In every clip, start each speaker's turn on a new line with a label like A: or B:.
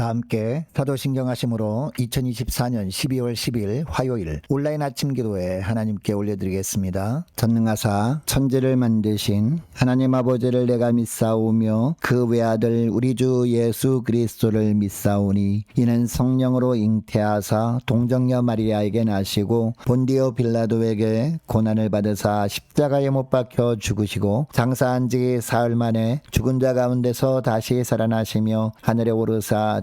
A: 다 함께 사도신경 하심으로 2024년 12월 10일 화요일 온라인 아침 기도에 하나님께 올려드리겠습니다. 전능하사 천지를 만드신 하나님 아버지를 내가 믿사오며 그 외아들 우리 주 예수 그리스도를 믿사오니 이는 성령으로 잉태하사 동정녀 마리아에게 나시고 본디오 빌라도에게 고난을 받으사 십자가에 못 박혀 죽으시고 장사한 지 사흘 만에 죽은 자 가운데서 다시 살아나시며 하늘에 오르사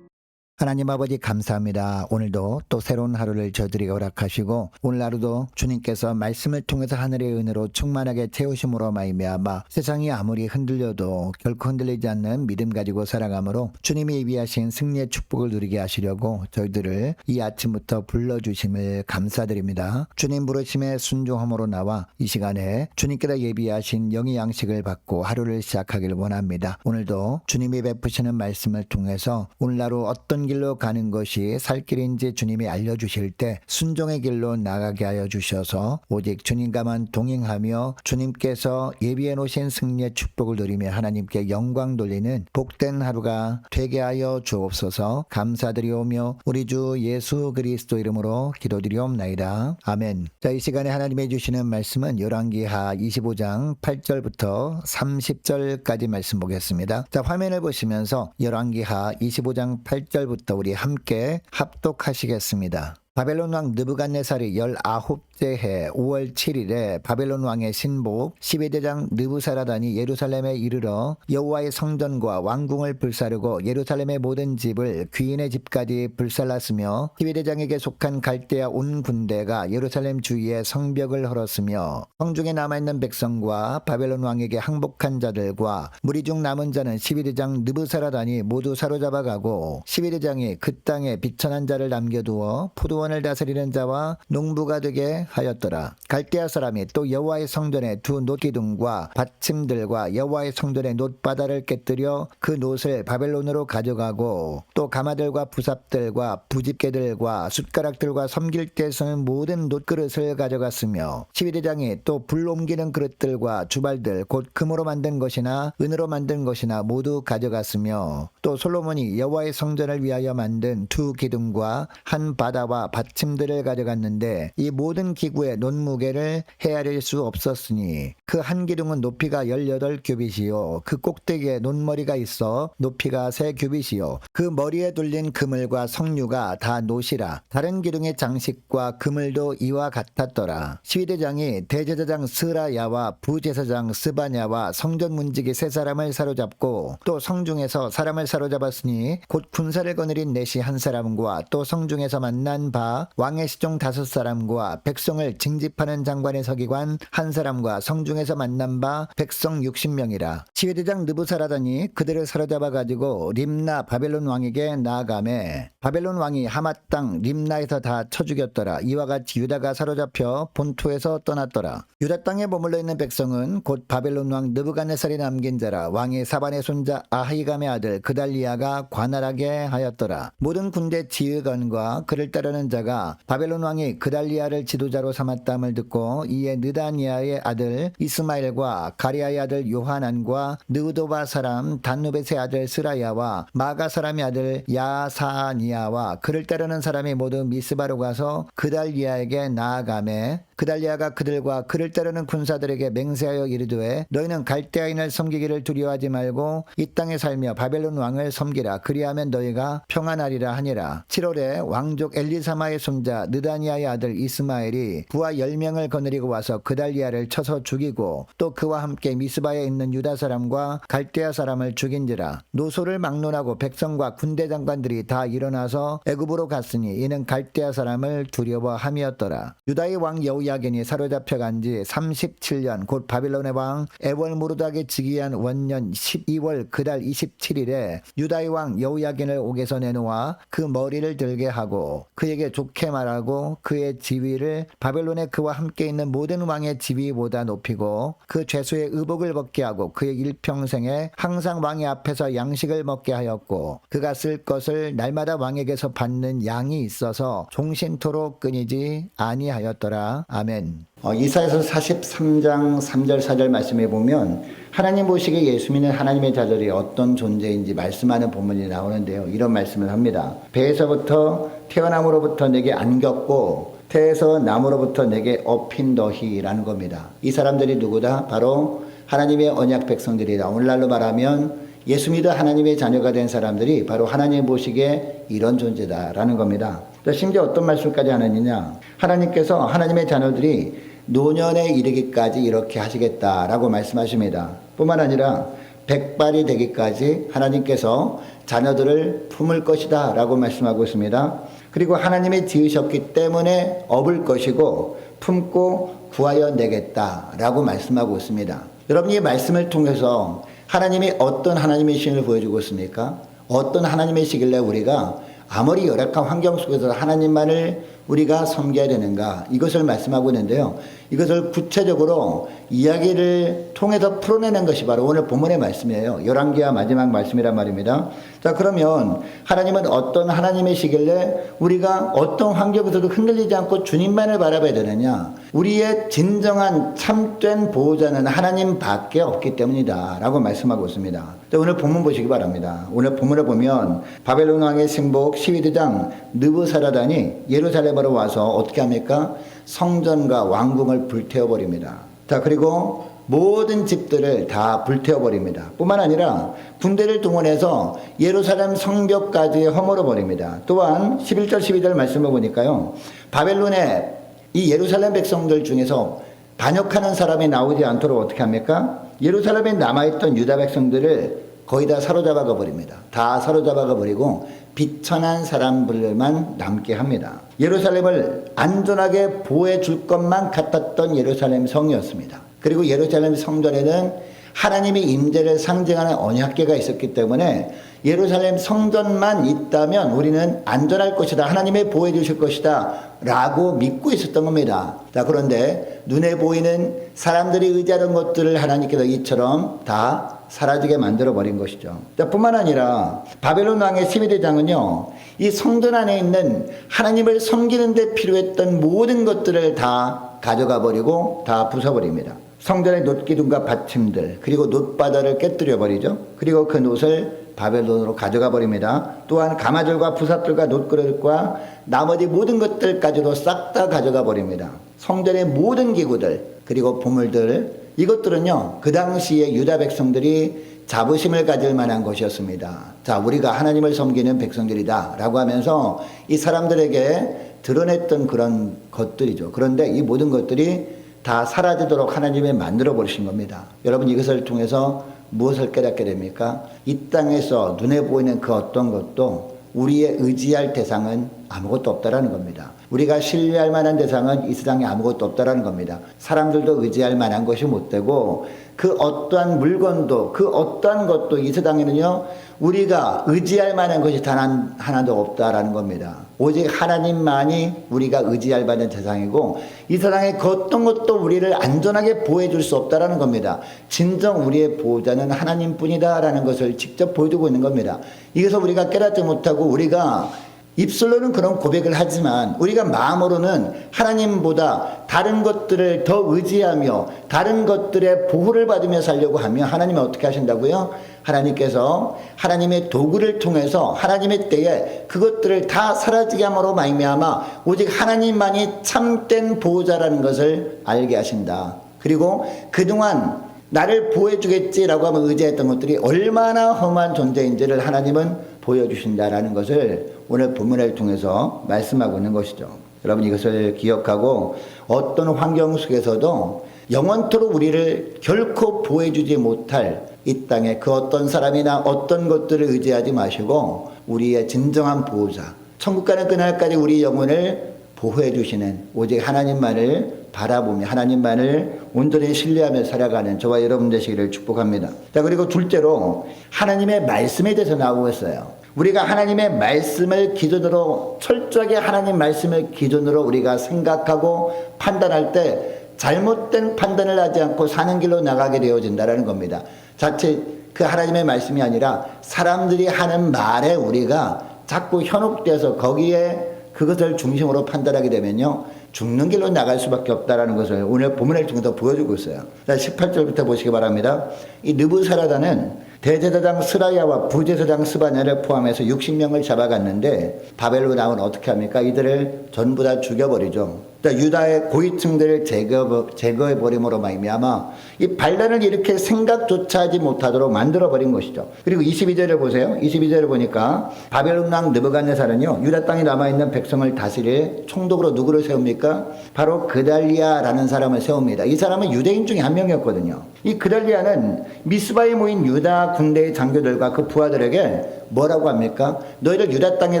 A: 하나님 아버지 감사합니다. 오늘도 또 새로운 하루를 저들이 허락하시고 오늘 하루도 주님께서 말씀을 통해서 하늘의 은혜로 충만하게 채우심으로 말미암아 세상이 아무리 흔들려도 결코 흔들리지 않는 믿음 가지고 살아가므로 주님이 예비하신 승리의 축복을 누리게 하시려고 저희들을 이 아침부터 불러주심을 감사드립니다. 주님 부르심에 순종함으로 나와 이 시간에 주님께서 예비하신 영의 양식을 받고 하루를 시작하길 원합니다. 오늘도 주님이 베푸시는 말씀을 통해서 오늘 하루 어떤 길로 가는 것이 살 길인지 주님이 알려주실 때 순종의 길로 나가게 하여 주셔서 오직 주님과만 동행하며 주님께서 예비해 놓으신 승리의 축복을 누리며 하나님께 영광 돌리는 복된 하루가 되게 하여 주옵소서 감사드리오며 우리 주 예수 그리스도 이름으로 기도드리옵나이다. 아멘. 자, 이 시간에 하나님이 주시는 말씀은 열왕기하 25장 8절부터 30절까지 말씀 보겠습니다. 자, 화면을 보시면서 열왕기하 25장 8절부터 우리 함께 합독하시겠습니다. 바벨론 왕 느부갓네살이 19째 해 5월 7일에 바벨론 왕의 신복 12대장 느부사라단이 예루살렘에 이르러 여호와의 성전과 왕궁을 불사르고 예루살렘의 모든 집을 귀인의 집까지 불살랐으며 12대장에게 속한 갈대아 온 군대가 예루살렘 주위에 성벽을 헐었으며 성중에 남아있는 백성과 바벨론 왕에게 항복한 자들과 무리 중 남은 자는 12대장 느부사라단이 모두 사로잡아가고 12대장이 그 땅에 비천한 자를 남겨두어 포도 수원을 다스리는 자와 농부가 되게 하였더라. 갈대아 사람이 또 여호와의 성전의 두 놋기둥과 받침들과 여호와의 성전의 놋바다를 깨뜨려 그 놋을 바벨론으로 가져가고 또 가마들과 부삽들과 부집개들과 숟가락들과 섬길 때 쓰는 모든 놋그릇을 가져갔으며 시위대장이 또 불 옮기는 그릇들과 주발들 곧 금으로 만든 것이나 은으로 만든 것이나 모두 가져갔으며 또 솔로몬이 여호와의 성전을 위하여 만든 두 기둥과 한 바다와 받침들을 가져갔는데 이 모든 기구의 논무게를 헤아릴 수 없었으니 그 한 기둥은 높이가 18규빗이요. 그 꼭대기에 논머리가 있어 높이가 3규빗이요. 그 머리에 둘린 그물과 석류가 다 노시라. 다른 기둥의 장식과 그물도 이와 같았더라. 시위대장이 대제사장 스라야와 부제사장 스바냐와 성전 문지기 세 사람을 사로잡고 또 성중에서 사람을 사로잡았으니 곧 군사를 거느린 넷이 한 사람과 또 성중에서 만난 바 왕의 시종 다섯 사람과 백성을 징집하는 장관의 서기관 한 사람과 성중에서 만난 바 백성 60명이라. 시위대장 느부사라다니 그들을 사로잡아 가지고 림나 바벨론 왕에게 나아가매. 바벨론 왕이 하맛 땅 림나에서 다 쳐 죽였더라. 이와 같이 유다가 사로잡혀 본토에서 떠났더라. 유다 땅에 머물러 있는 백성은 곧 바벨론 왕 느부갓네살이 남긴 자라. 왕이 사반의 손자 아하이감의 아들 그달리아가 관할하게 하였더라. 모든 군대 지휘관과 그를 따르는 자가 바벨론 왕이 그달리아를 지도자로 삼았다함을 듣고 이에 느다니아의 아들 이스마엘과 가리아의 아들 요하난과 느우도바 사람 단누벳의 아들 스라야와 마가 사람의 아들 야사니아와 그를 따르는 사람이 모두 미스바로 가서 그달리아에게 나아가매 그달리아가 그들과 그를 따르는 군사들에게 맹세하여 이르되 너희는 갈대아인을 섬기기를 두려워하지 말고 이 땅에 살며 바벨론 왕을 섬기라. 그리하면 너희가 평안하리라 하니라. 7월에 왕족 엘리사마 의 손자 느다니아의 아들 이스마엘이 부하 10명을 거느리고 와서 그달리아를 쳐서 죽이고 또 그와 함께 미스바에 있는 유다 사람과 갈대아 사람을 죽인지라 노소를 막론하고 백성과 군대 장관들이 다 일어나서 애굽으로 갔으니 이는 갈대아 사람을 두려워함이었더라. 유다의 왕 여우야겐이 사로잡혀 간지 37년 곧 바빌론의 왕 에월 무르닥의 즉위한 원년 12월 그달 27일에 유다의 왕 여우야겐을 옥에서 내놓아 그 머리를 들게 하고 그에게 좋게 말하고 그의 지위를 바벨론의 그와 함께 있는 모든 왕의 지위보다 높이고 그 죄수의 의복을 벗게 하고 그의 일평생에 항상 왕의 앞에서 양식을 먹게 하였고 그가 쓸 것을 날마다 왕에게서 받는 양이 있어서 종신토록 끊이지 아니하였더라 아멘. 어, 이사에서 43장 3절 4절 말씀해 보면 하나님 보시기에 예수 믿는 하나님의 자들이 어떤 존재인지 말씀하는 본문이 나오는데요. 이런 말씀을 합니다. 배에서부터 태어남으로부터 내게 안겼고 태에서 나무로부터 내게 업힌 너희라는 겁니다. 이 사람들이 누구다? 바로 하나님의 언약 백성들이다. 오늘날로 말하면 예수 믿어 하나님의 자녀가 된 사람들이 바로 하나님 보시기에 이런 존재다라는 겁니다. 또 심지어 어떤 말씀까지 하느냐? 하나님께서 하나님의 자녀들이 노년에 이르기까지 이렇게 하시겠다라고 말씀하십니다. 뿐만 아니라 백발이 되기까지 하나님께서 자녀들을 품을 것이다 라고 말씀하고 있습니다. 그리고 하나님이 지으셨기 때문에 업을 것이고 품고 구하여 내겠다 라고 말씀하고 있습니다. 여러분이 이 말씀을 통해서 하나님이 어떤 하나님이신을 보여주고 있습니까? 어떤 하나님이시길래 우리가 아무리 열악한 환경 속에서 하나님만을 우리가 섬겨야 되는가 이것을 말씀하고 있는데요. 이것을 구체적으로 이야기를 통해서 풀어내는 것이 바로 오늘 본문의 말씀이에요. 열왕기하 마지막 말씀이란 말입니다. 자 그러면 하나님은 어떤 하나님이시길래 우리가 어떤 환경에서도 흔들리지 않고 주님만을 바라봐야 되느냐? 우리의 진정한 참된 보호자는 하나님밖에 없기 때문이다. 라고 말씀하고 있습니다. 자, 오늘 본문 보시기 바랍니다. 오늘 본문을 보면 바벨론 왕의 신복 시위대장 느부사라단이 예루살렘으로 와서 어떻게 합니까? 성전과 왕궁을 불태워 버립니다. 자, 그리고 모든 집들을 다 불태워 버립니다. 뿐만 아니라 군대를 동원해서 예루살렘 성벽까지 허물어 버립니다. 또한 11절 12절 말씀을 보니까요. 바벨론의 이 예루살렘 백성들 중에서 반역하는 사람이 나오지 않도록 어떻게 합니까? 예루살렘에 남아있던 유다 백성들을 거의 다 사로잡아 버립니다. 다 사로잡아 버리고 비천한 사람들만 남게 합니다. 예루살렘을 안전하게 보호해 줄 것만 같았던 예루살렘 성이었습니다. 그리고 예루살렘 성전에는 하나님의 임재를 상징하는 언약궤가 있었기 때문에 예루살렘 성전만 있다면 우리는 안전할 것이다. 하나님의 보호해 주실 것이다. 라고 믿고 있었던 겁니다. 자, 그런데 눈에 보이는 사람들이 의지하는 것들을 하나님께서 이처럼 다 사라지게 만들어 버린 것이죠. 자, 뿐만 아니라 바벨론 왕의 12대장은요, 이 성전 안에 있는 하나님을 섬기는 데 필요했던 모든 것들을 다 가져가 버리고 다 부숴버립니다. 성전의 놋기둥과 받침들, 그리고 놋바다를 깨뜨려 버리죠. 그리고 그 놋을 바벨론으로 가져가 버립니다. 또한 가마들과 부삽들과 놋그릇과 나머지 모든 것들까지도 싹 다 가져가 버립니다. 성전의 모든 기구들, 그리고 보물들, 이것들은요, 그 당시에 유다 백성들이 자부심을 가질 만한 것이었습니다. 자, 우리가 하나님을 섬기는 백성들이다. 라고 하면서 이 사람들에게 드러냈던 그런 것들이죠. 그런데 이 모든 것들이 다 사라지도록 하나님이 만들어 버리신 겁니다. 여러분 이것을 통해서 무엇을 깨닫게 됩니까? 이 땅에서 눈에 보이는 그 어떤 것도 우리의 의지할 대상은 아무것도 없다라는 겁니다. 우리가 신뢰할 만한 대상은 이 세상에 아무것도 없다라는 겁니다. 사람들도 의지할 만한 것이 못 되고 그 어떠한 물건도 그 어떠한 것도 이 세상에는요 우리가 의지할 만한 것이 단 한- 하나도 없다라는 겁니다. 오직 하나님만이 우리가 의지할 만한 대상이고 이 세상에 그 어떤 것도 우리를 안전하게 보호해 줄 수 없다라는 겁니다. 진정 우리의 보호자는 하나님뿐이다라는 것을 직접 보여주고 있는 겁니다. 이것을 우리가 깨닫지 못하고 우리가 입술로는 그런 고백을 하지만 우리가 마음으로는 하나님보다 다른 것들을 더 의지하며 다른 것들의 보호를 받으며 살려고 하면 하나님이 어떻게 하신다고요? 하나님께서 하나님의 도구를 통해서 하나님의 때에 그것들을 다 사라지게 함으로 말미암아 오직 하나님만이 참된 보호자라는 것을 알게 하신다. 그리고 그동안 나를 보호해 주겠지라고 하면 의지했던 것들이 얼마나 험한 존재인지를 하나님은 보여주신다라는 것을 오늘 본문을 통해서 말씀하고 있는 것이죠. 여러분 이것을 기억하고 어떤 환경 속에서도 영원토록 우리를 결코 보호해주지 못할 이 땅에 그 어떤 사람이나 어떤 것들을 의지하지 마시고 우리의 진정한 보호자, 천국 가는 그날까지 우리 영혼을 보호해 주시는 오직 하나님만을 바라보며 하나님만을 온전히 신뢰하며 살아가는 저와 여러분 되시기를 축복합니다. 자, 그리고 둘째로 하나님의 말씀에 대해서 나오고 있어요. 우리가 하나님의 말씀을 기준으로 철저하게 하나님 말씀을 기준으로 우리가 생각하고 판단할 때 잘못된 판단을 하지 않고 사는 길로 나가게 되어진다라는 겁니다. 자체 그 하나님의 말씀이 아니라 사람들이 하는 말에 우리가 자꾸 현혹돼서 거기에 그것을 중심으로 판단하게 되면요. 죽는 길로 나갈 수밖에 없다라는 것을 오늘 본문을 통해서 보여주고 있어요. 자, 18절부터 보시기 바랍니다. 이 느부사라다는 대제사장 스라야와 부제사장 스바냐를 포함해서 60명을 잡아갔는데 바벨로 나온 어떻게 합니까? 이들을 전부 다 죽여버리죠. 자, 유다의 고위층들을 제거, 제거해버림으로 말미암아 이 반란을 이렇게 생각조차 하지 못하도록 만들어버린 것이죠. 그리고 22절을 보세요. 22절을 보니까 바벨론 왕 느부갓네살은요 유다 땅에 남아있는 백성을 다스릴 총독으로 누구를 세웁 니까? 바로 그달리아라는 사람을 세웁니다. 이 사람은 유대인 중에 한 명이었거든요. 이 그달리아는 미스바에 모인 유다 군대의 장교들과 그 부하들에게 뭐라고 합니까? 너희들 유다 땅에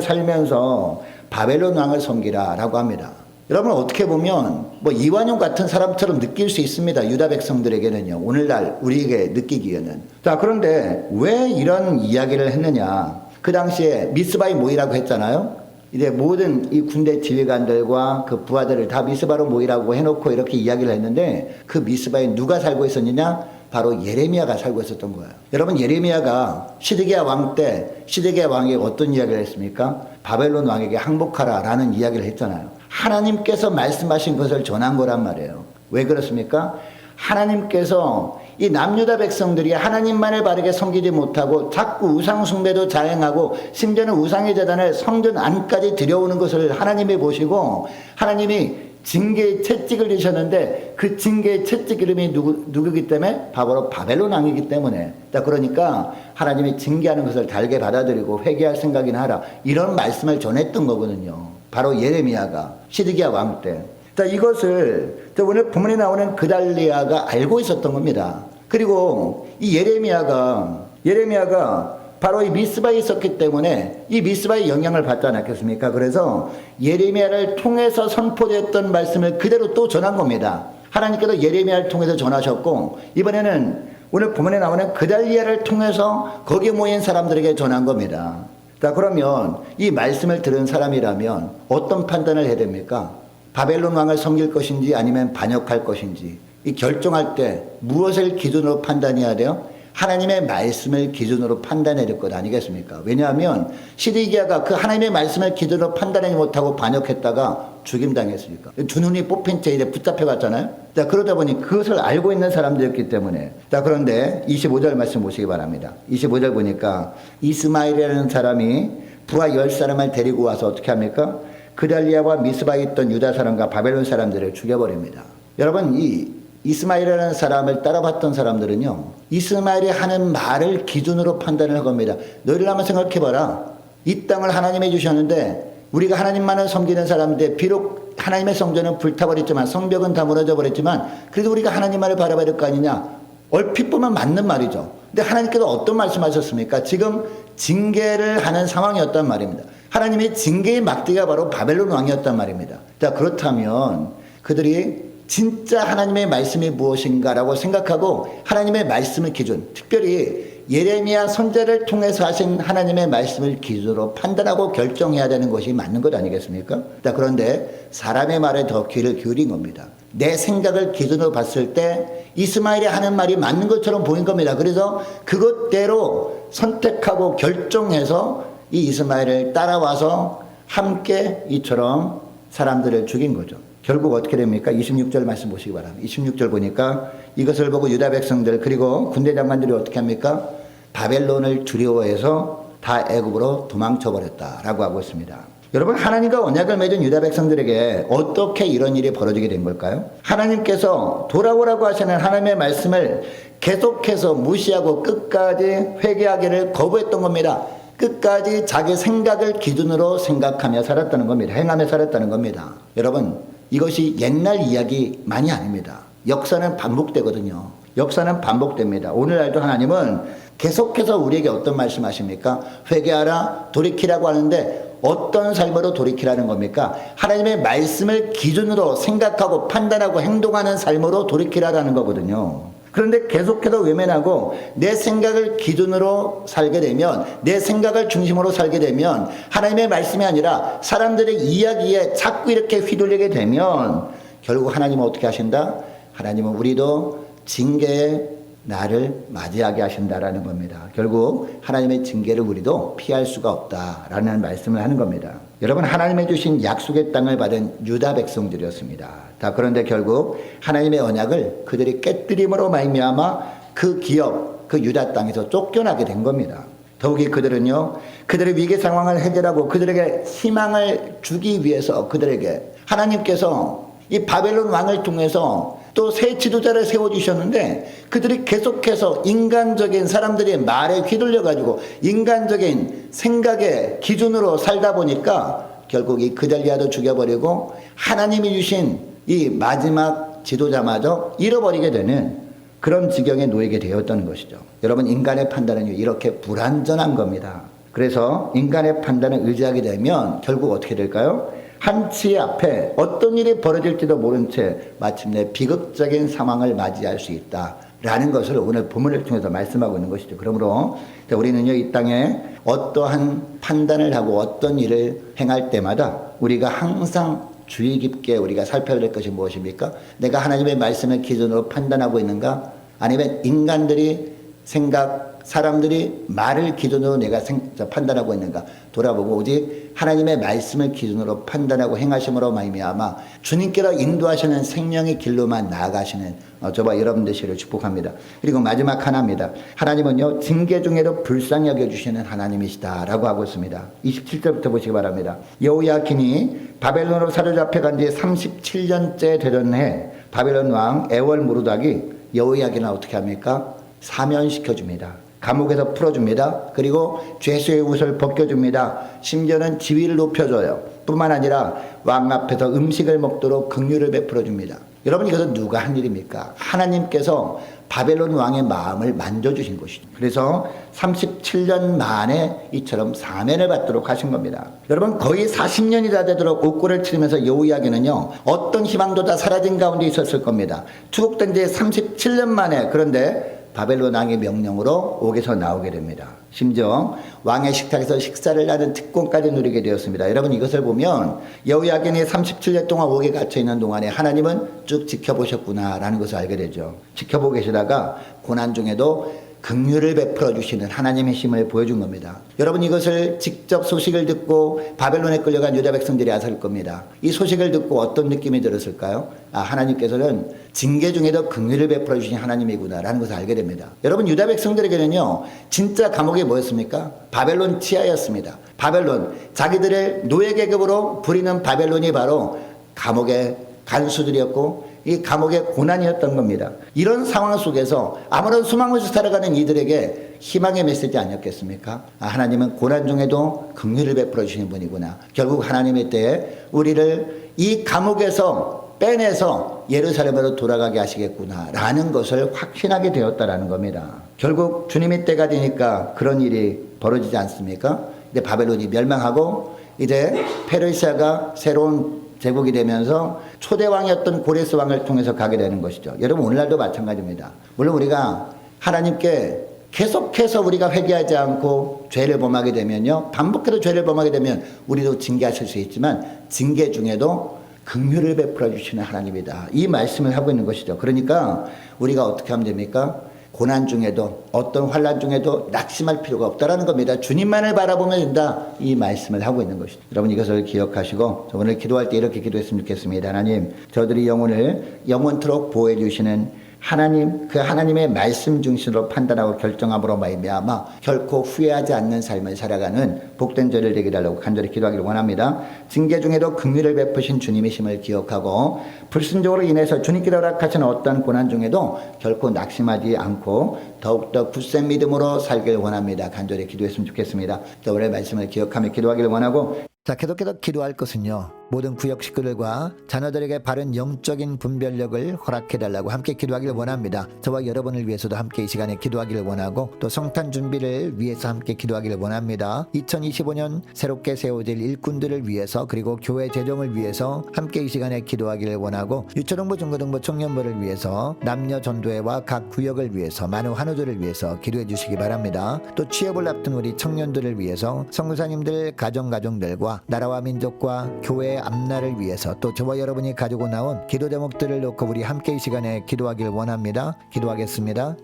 A: 살면서 바벨론 왕을 섬기라라고 합니다. 여러분 어떻게 보면 뭐 이완용 같은 사람처럼 느낄 수 있습니다. 유다 백성들에게는요. 오늘날 우리에게 느끼기에는. 자 그런데 왜 이런 이야기를 했느냐? 그 당시에 미스바이 모이라고 했잖아요. 이제 모든 이 군대 지휘관들과 그 부하들을 다 미스바로 모이라고 해놓고 이렇게 이야기를 했는데 그 미스바에 누가 살고 있었느냐? 바로 예레미야가 살고 있었던 거예요. 여러분 예레미야가 시드기야 왕 때 시드기야 왕이 어떤 이야기를 했습니까? 바벨론 왕에게 항복하라라는 이야기를 했잖아요. 하나님께서 말씀하신 것을 전한 거란 말이에요. 왜 그렇습니까? 하나님께서 이 남유다 백성들이 하나님만을 바르게 섬기지 못하고 자꾸 우상 숭배도 자행하고 심지어는 우상의 재단을 성전 안까지 들여오는 것을 하나님이 보시고 하나님이 징계의 채찍을 주셨는데 그 징계의 채찍 이름이 누구, 누구기 때문에 바로 바벨론 왕이기 때문에 자 그러니까 하나님이 징계하는 것을 달게 받아들이고 회개할 생각이나 하라 이런 말씀을 전했던 거거든요 바로 예레미야가 시드기야 왕 때. 자 이것을 자, 오늘 본문에 나오는 그달리아가 알고 있었던 겁니다. 그리고 이 예레미야가 예레미야가 바로 이 미스바에 있었기 때문에 이 미스바의 영향을 받지 않았겠습니까? 그래서 예레미야를 통해서 선포됐던 말씀을 그대로 또 전한 겁니다. 하나님께서 예레미야를 통해서 전하셨고 이번에는 오늘 본문에 나오는 그달리아를 통해서 거기에 모인 사람들에게 전한 겁니다. 자, 그러면 이 말씀을 들은 사람이라면 어떤 판단을 해야 됩니까? 바벨론 왕을 섬길 것인지 아니면 반역할 것인지 이 결정할 때 무엇을 기준으로 판단해야 돼요? 하나님의 말씀을 기준으로 판단해야 될 것 아니겠습니까? 왜냐하면 시드기야가 그 하나님의 말씀을 기준으로 판단하지 못하고 반역했다가 죽임당했으니까. 두 눈이 뽑힌 채 이제 붙잡혀 갔잖아요. 자, 그러다 보니 그것을 알고 있는 사람들이었기 때문에. 자, 그런데 25절 말씀 보시기 바랍니다. 25절 보니까 이스마일이라는 사람이 부하 열 사람을 데리고 와서 어떻게 합니까? 그달리아와 미스바에 있던 유다 사람과 바벨론 사람들을 죽여버립니다. 여러분, 이 이스마일이라는 사람을 따라봤던 사람들은요, 이스마일이 하는 말을 기준으로 판단을 한 겁니다. 너희를 한번 생각해봐라. 이 땅을 하나님이 주셨는데, 우리가 하나님만을 섬기는 사람인데, 비록 하나님의 성전은 불타버렸지만, 성벽은 다 무너져 버렸지만, 그래도 우리가 하나님만을 바라봐야 될 거 아니냐? 얼핏 보면 맞는 말이죠. 근데 하나님께서 어떤 말씀하셨습니까? 지금 징계를 하는 상황이었단 말입니다. 하나님의 징계의 막대가 바로 바벨론 왕이었단 말입니다. 자, 그렇다면 그들이 진짜 하나님의 말씀이 무엇인가라고 생각하고 하나님의 말씀을 기준, 특별히 예레미야 선제를 통해서 하신 하나님의 말씀을 기준으로 판단하고 결정해야 되는 것이 맞는 것 아니겠습니까? 자, 그런데 사람의 말에 더 귀를 기울인 겁니다. 내 생각을 기준으로 봤을 때 이스마엘이 하는 말이 맞는 것처럼 보인 겁니다. 그래서 그것대로 선택하고 결정해서 이 이스마엘을 따라와서 함께 이처럼 사람들을 죽인 거죠. 결국 어떻게 됩니까? 26절 말씀 보시기 바랍니다. 26절 보니까 이것을 보고 유다 백성들 그리고 군대 장관들이 어떻게 합니까? 바벨론을 두려워해서 다 애굽으로 도망쳐 버렸다라고 하고 있습니다. 여러분 하나님과 언약을 맺은 유다 백성들에게 어떻게 이런 일이 벌어지게 된 걸까요? 하나님께서 돌아오라고 하시는 하나님의 말씀을 계속해서 무시하고 끝까지 회개하기를 거부했던 겁니다. 끝까지 자기 생각을 기준으로 생각하며 살았다는 겁니다. 행하며 살았다는 겁니다. 여러분, 이것이 옛날 이야기만이 아닙니다. 역사는 반복되거든요. 역사는 반복됩니다. 오늘날도 하나님은 계속해서 우리에게 어떤 말씀 하십니까? 회개하라, 돌이키라고 하는데 어떤 삶으로 돌이키라는 겁니까? 하나님의 말씀을 기준으로 생각하고 판단하고 행동하는 삶으로 돌이키라라는 거거든요. 그런데 계속해서 외면하고 내 생각을 기준으로 살게 되면 내 생각을 중심으로 살게 되면 하나님의 말씀이 아니라 사람들의 이야기에 자꾸 이렇게 휘둘리게 되면 결국 하나님은 어떻게 하신다? 하나님은 우리도 징계의 나를 맞이하게 하신다라는 겁니다. 결국 하나님의 징계를 우리도 피할 수가 없다라는 말씀을 하는 겁니다. 여러분 하나님의 주신 약속의 땅을 받은 유다 백성들이었습니다. 자 그런데 결국 하나님의 언약을 그들이 깨뜨림으로 말미암아 그 기업 그 유다 땅에서 쫓겨나게 된 겁니다. 더욱이 그들은요 그들의 위기 상황을 해결하고 그들에게 희망을 주기 위해서 그들에게 하나님께서 이 바벨론 왕을 통해서 또 새 지도자를 세워주셨는데 그들이 계속해서 인간적인 사람들의 말에 휘둘려 가지고 인간적인 생각의 기준으로 살다 보니까 결국 이 그달리아도 죽여버리고 하나님이 주신 이 마지막 지도자마저 잃어버리게 되는 그런 지경에 놓이게 되었다는 것이죠. 여러분 인간의 판단은 이렇게 불완전한 겁니다. 그래서 인간의 판단을 의지하게 되면 결국 어떻게 될까요? 한치 앞에 어떤 일이 벌어질지도 모른 채 마침내 비극적인 상황을 맞이할 수 있다. 라는 것을 오늘 본문을 통해서 말씀하고 있는 것이죠. 그러므로 우리는요, 이 땅에 어떠한 판단을 하고 어떤 일을 행할 때마다 우리가 항상 주의 깊게 우리가 살펴야 될 것이 무엇입니까? 내가 하나님의 말씀을 기준으로 판단하고 있는가? 아니면 인간들이 생각, 사람들이 말을 기준으로 내가 생, 판단하고 있는가 돌아보고 오직 하나님의 말씀을 기준으로 판단하고 행하심으로 말미암아 주님께로 인도하시는 생명의 길로만 나아가시는 어, 저와 여러분 되시를 축복합니다. 그리고 마지막 하나입니다. 하나님은요 징계 중에도 불쌍히 여겨주시는 하나님이시다라고 하고 있습니다. 27절부터 보시기 바랍니다. 여호야킨이 바벨론으로 사로잡혀간 지 37년째 되던 해 바벨론 왕 에월 무르닥이 여호야긴을 어떻게 합니까? 사면시켜 줍니다. 감옥에서 풀어줍니다. 그리고 죄수의 옷을 벗겨줍니다. 심지어는 지위를 높여줘요. 뿐만 아니라 왕 앞에서 음식을 먹도록 긍휼을 베풀어 줍니다. 여러분 이것은 누가 한 일입니까? 하나님께서 바벨론 왕의 마음을 만져주신 것이죠. 그래서 37년 만에 이처럼 사면을 받도록 하신 겁니다. 여러분 거의 40년이 다 되도록 옥고를 치르면서 여우야기는요 어떤 희망도 다 사라진 가운데 있었을 겁니다. 투국된 지 37년 만에 그런데 바벨론 왕의 명령으로 옥에서 나오게 됩니다. 심지어 왕의 식탁에서 식사를 하는 특권까지 누리게 되었습니다. 여러분 이것을 보면 여호야긴이 37년 동안 옥에 갇혀 있는 동안에 하나님은 쭉 지켜보셨구나라는 것을 알게 되죠. 지켜보고 계시다가 고난 중에도 긍휼을 베풀어 주시는 하나님의 힘을 보여준 겁니다. 여러분 이것을 직접 소식을 듣고 바벨론에 끌려간 유다 백성들이 아실 겁니다. 이 소식을 듣고 어떤 느낌이 들었을까요? 아 하나님께서는 징계 중에도 긍휼을 베풀어 주신 하나님이구나라는 것을 알게 됩니다. 여러분 유다 백성들에게는요 진짜 감옥이 뭐였습니까? 바벨론 치하였습니다. 바벨론 자기들의 노예 계급으로 부리는 바벨론이 바로 감옥의 간수들이었고 이 감옥의 고난이었던 겁니다. 이런 상황 속에서 아무런 소망 없이 살아가는 이들에게 희망의 메시지 아니었겠습니까? 아, 하나님은 고난 중에도 긍휼을 베풀어 주시는 분이구나. 결국 하나님의 때에 우리를 이 감옥에서 빼내서 예루살렘으로 돌아가게 하시겠구나라는 것을 확신하게 되었다라는 겁니다. 결국 주님의 때가 되니까 그런 일이 벌어지지 않습니까? 이제 바벨론이 멸망하고 이제 페르시아가 새로운 제국이 되면서 초대 왕이었던 고레스 왕을 통해서 가게 되는 것이죠. 여러분 오늘날도 마찬가지입니다. 물론 우리가 하나님께 계속해서 우리가 회개하지 않고 죄를 범하게 되면요. 반복해서 죄를 범하게 되면 우리도 징계하실 수 있지만 징계 중에도 긍휼을 베풀어 주시는 하나님이다. 이 말씀을 하고 있는 것이죠. 그러니까 우리가 어떻게 하면 됩니까? 고난 중에도 어떤 환란 중에도 낙심할 필요가 없다라는 겁니다. 주님만을 바라보면 된다. 이 말씀을 하고 있는 것이죠. 여러분 이것을 기억하시고 저 오늘 기도할 때 이렇게 기도했으면 좋겠습니다. 하나님, 저들이 영혼을 영원토록 보호해 주시는 하나님 그 하나님의 말씀 중심으로 판단하고 결정함으로 말미암아 결코 후회하지 않는 삶을 살아가는 복된 저를 되게 달라고 간절히 기도하기를 원합니다. 징계 중에도 긍휼을 베푸신 주님의 힘을 기억하고 불순종으로 인해서 주님께서 허락하신 어떤 고난 중에도 결코 낙심하지 않고 더욱더 굳센 믿음으로 살기를 원합니다. 간절히 기도했으면 좋겠습니다. 또 오늘 말씀을 기억하며 기도하기를 원하고 자, 계속해서 기도할 것은요. 모든 구역 식구들과 자녀들에게 바른 영적인 분별력을 허락해달라고 함께 기도하기를 원합니다. 저와 여러분을 위해서도 함께 이 시간에 기도하기를 원하고 또 성탄 준비를 위해서 함께 기도하기를 원합니다. 2025년 새롭게 세워질 일꾼들을 위해서 그리고 교회 재정을 위해서 함께 이 시간에 기도하기를 원하고 유초등부 중고등부 청년부를 위해서 남녀 전도회와 각 구역을 위해서 많은 환우들을 위해서 기도해 주시기 바랍니다. 또 취업을 앞둔 우리 청년들을 위해서 성교사님들 가정 가정들과 나라와 민족과 교회의 앞날을 위해서 또 저와 여러분이 가지고 나온 기도 제목들을 놓고 우리 함께 이 시간에 기도하길 원합니다. 기도하겠습니다.